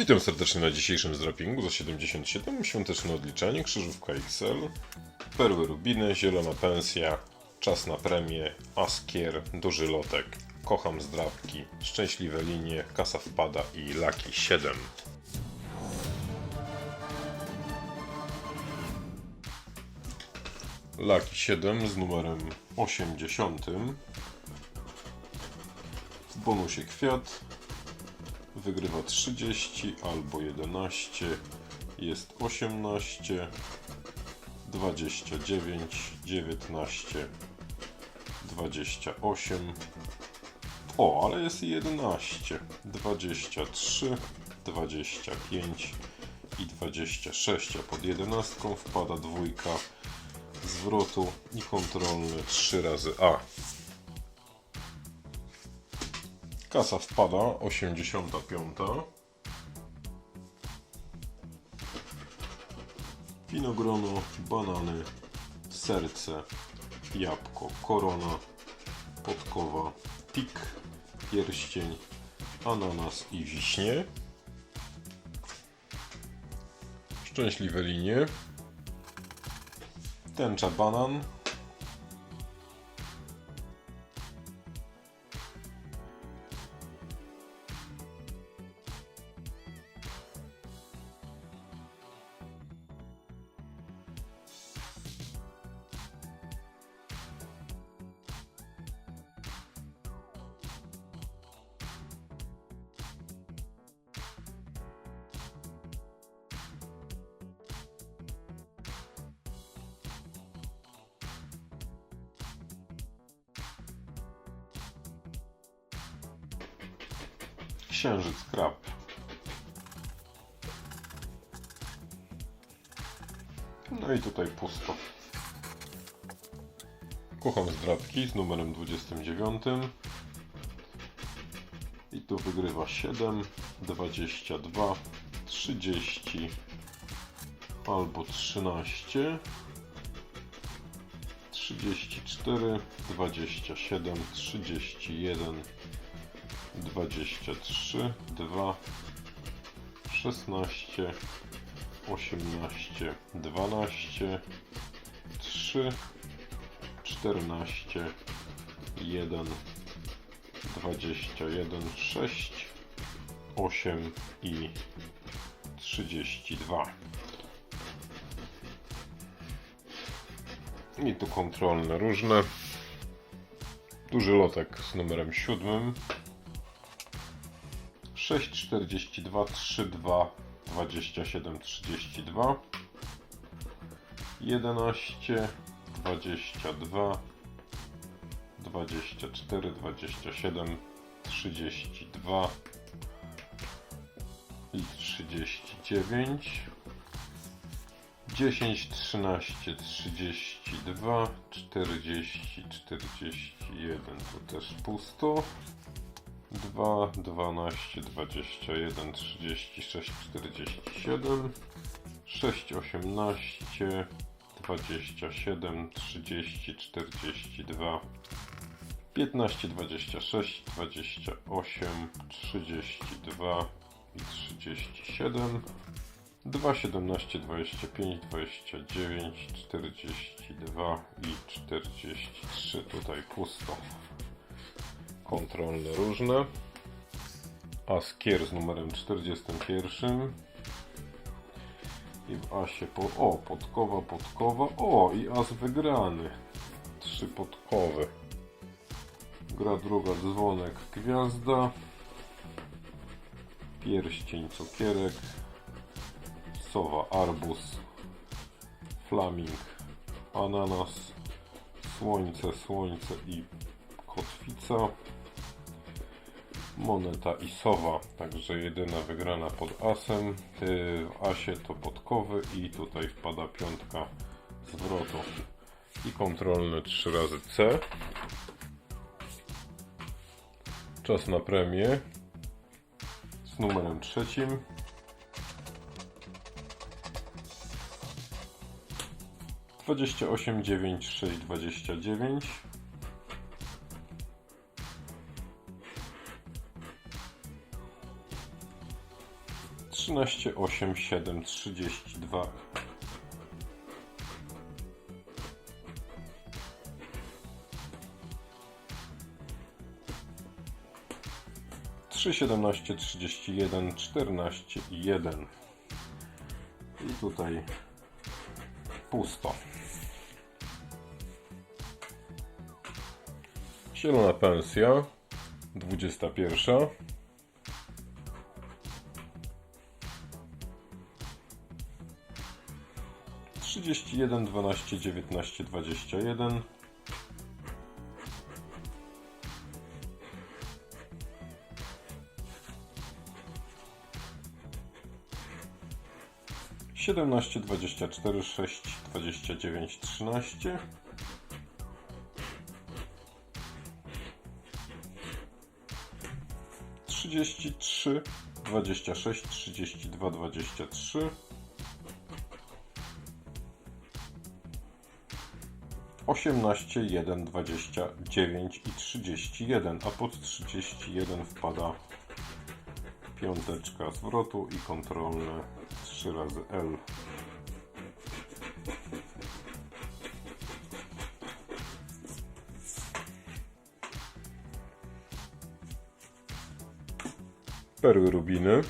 Witam serdecznie na dzisiejszym zdrapingu za 77, świąteczne odliczanie, krzyżówka XL, perły rubiny, zielona pensja, czas na premię, askier, duży lotek, kocham zdrapki, szczęśliwe linie, kasa wpada i laki 7. Laki 7 z numerem 80. W bonusie kwiat wygrywa 30 albo 11, jest 18, 29, 19, 28. O, ale jest i 11, 23, 25 i 26, a pod 11 wpada dwójka zwrotu i kontrolny 3 razy A. Kasa wpada 85. Winogrono, banany, serce, jabłko, korona, podkowa, pik, pierścień, ananas i wiśnie. Szczęśliwe linie. Tęcza banan, księżyc krab. No i tutaj pusto. Kocham zdrabki z numerem 29. I tu wygrywa 7, 22, 30 albo 13, 34, 27, 31, 23, 2, 16, 18, 12, 3, 14, 1, 21, 6, 8 i 32. I tu kontrolne różne. Duży lotek z numerem 7. 6, 42, 3, 2, 27, 32, 11, 22, 24, 27, 32 i 39, 10, 13, 32, 40, 41, tu też pusto. 2, 12, 21, 36, 47, 6, 18, 27, 30, 42, 15, 26, 28, 32 i 37, 2, 17, 25, 29, 42 i 43. Tutaj pusto kontrolne różne. Askier z numerem 41. I w asie po... O, podkowa, podkowa. O, i as wygrany. Trzy podkowy. Gra druga, dzwonek, gwiazda. Pierścień, cukierek. Sowa, arbuz. Flaming, ananas. Słońce, słońce i kotwica moneta i sowa, także jedyna wygrana pod asem. W asie to podkowy i tutaj wpada piątka zwrotu i kontrolny 3 razy C. Czas na premię z numerem trzecim. Dwadzieścia osiem dziewięć sześć dwadzieścia dziewięć. 13, 8, 7, 32. Trzy, siedemnaście, trzydzieści jeden, czternaście jeden. I tutaj pusto. Zielona pensja, dwudziesta pierwsza. Trzydzieści jeden, dwanaście, dziewiętnaście, dwadzieścia jeden. Siedemnaście, dwadzieścia cztery, sześć, dwadzieścia dziewięć, trzynaście. Trzydzieści trzy, dwadzieścia sześć, trzydzieści dwa, dwadzieścia trzy. Osiemnaście, jeden, dwadzieścia dziewięć i trzydzieści jeden, a pod trzydzieści jeden wpada piąteczka zwrotu i kontrolne 3 razy L. Perły rubiny.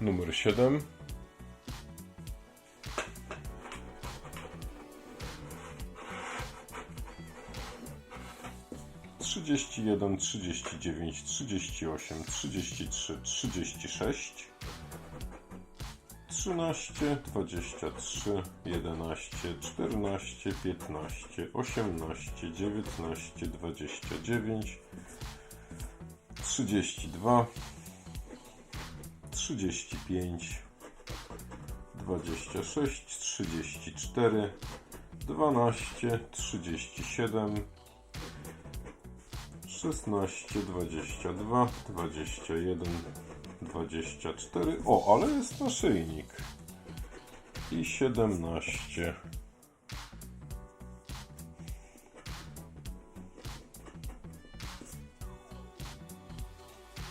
Numer 7. 31, 39, 38, 33, 36, 13, 23, 11, 14, 15, 18, 19, 29, 32, 35, 26, 34, 12, 37, 16, 22, 21, 24. O, ale jest naszyjnik. I 17.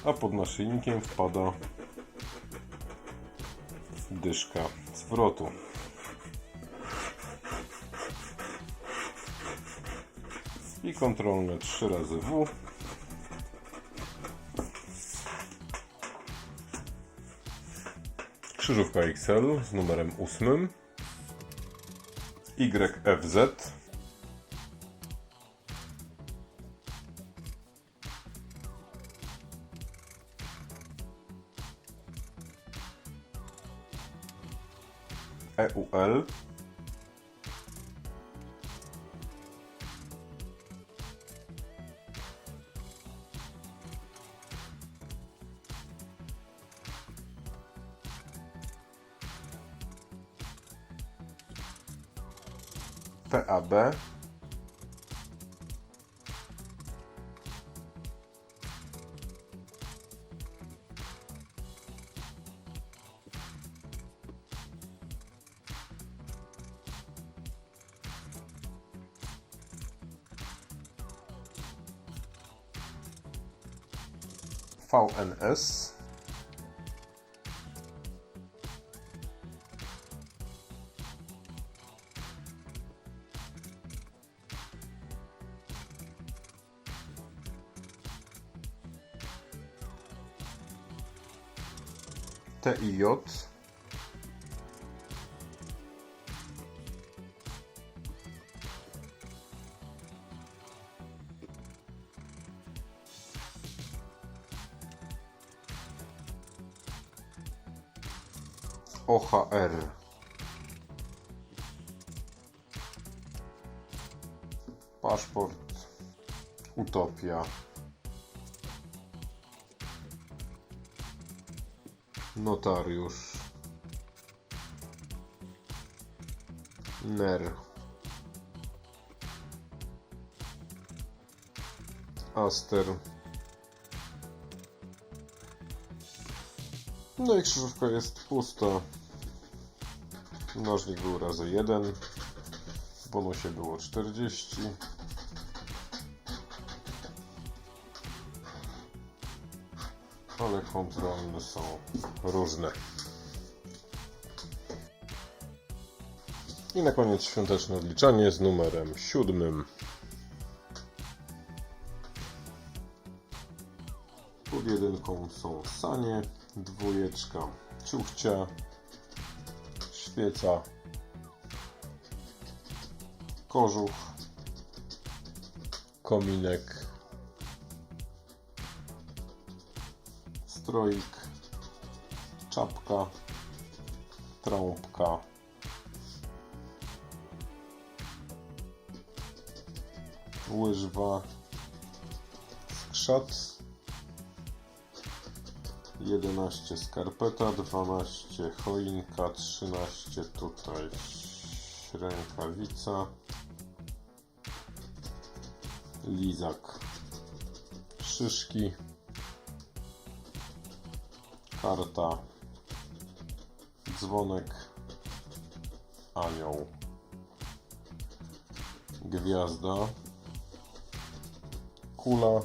A pod naszyjnikiem wpada dyszka zwrotu. I kontrolne 3 razy W. Krzyżówka XL z numerem 8. YFZ. EUL PAB VNS TIJ OHR Paszport. Utopia Notariusz NER Aster No i krzyżówka jest pusta. Mnożnik był razy 1. W bonusie było 40. ale kontrolne są różne. I na koniec świąteczne odliczanie z numerem siódmym. Pod jedynką są sanie, dwójeczka, ciuchcia, świeca, kożuch, kominek, stroik, czapka, trąbka, łyżwa, skrzat, 11 skarpeta, 12 choinka, 13 tutaj rękawica, lizak, szyszki, karta, dzwonek, anioł, gwiazda, kula,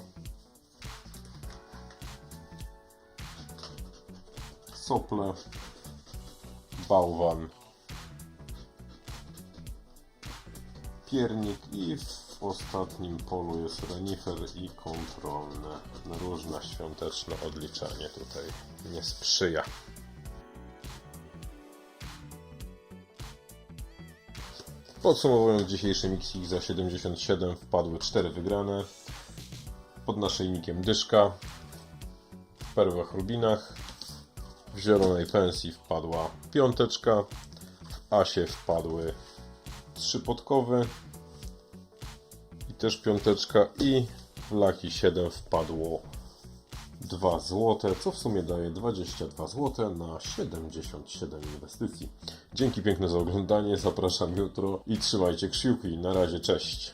sople, bałwan, piernik i w ostatnim polu jest renifer i kontrolne. Różne świąteczne odliczanie tutaj nie sprzyja. Podsumowując dzisiejszy mixik za 77 wpadły 4 wygrane. Pod naszyjnikiem dyszka, w perłach rubinach, w zielonej pensji wpadła piąteczka, w asie wpadły trzy podkowy i też piąteczka i w laki 7 wpadło 2 złote, co w sumie daje 22 zł na 77 inwestycji. Dzięki piękne za oglądanie, zapraszam jutro i trzymajcie kciuki. Na razie, cześć.